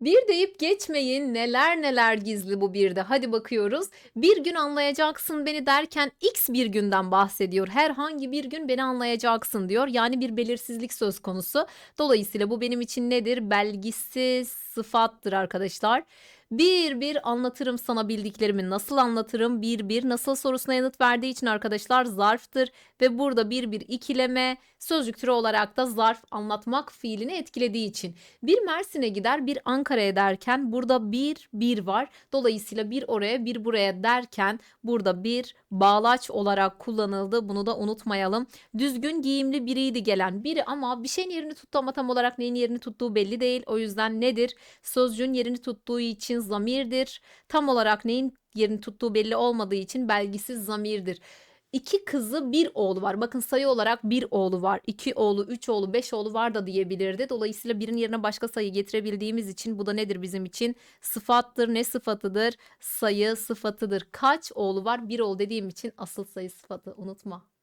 Bir deyip geçmeyin neler neler gizli bu birde. Hadi bakıyoruz. Bir gün anlayacaksın beni derken X bir günden bahsediyor. Herhangi bir gün beni anlayacaksın diyor. Yani bir belirsizlik söz konusu. Dolayısıyla bu benim için nedir? Belgisiz sıfattır arkadaşlar. Bir bir anlatırım sana bildiklerimi. Nasıl anlatırım? Bir bir nasıl sorusuna yanıt verdiği için arkadaşlar zarftır ve burada bir bir ikileme sözcük türü olarak da zarf anlatmak fiilini etkilediği için. Bir Mersin'e gider bir Ankara'ya derken burada bir bir var. Dolayısıyla bir oraya bir buraya derken burada bir bağlaç olarak kullanıldı. Bunu da unutmayalım. Düzgün giyimli biriydi gelen biri ama bir şeyin yerini tuttu ama tam olarak neyin yerini tuttuğu belli değil. O yüzden nedir? Sözcüğün yerini tuttuğu için zamirdir. Tam olarak neyin yerini tuttuğu belli olmadığı için belgisiz zamirdir. İki kızı bir oğlu var. Bakın sayı olarak bir oğlu var. iki oğlu, üç oğlu, beş oğlu var da diyebilirdi. Dolayısıyla birin yerine başka sayı getirebildiğimiz için bu da nedir bizim için? Sıfattır. Ne sıfatıdır? Sayı sıfatıdır. Kaç oğlu var? Bir oğlu dediğim için asıl sayı sıfatı unutma.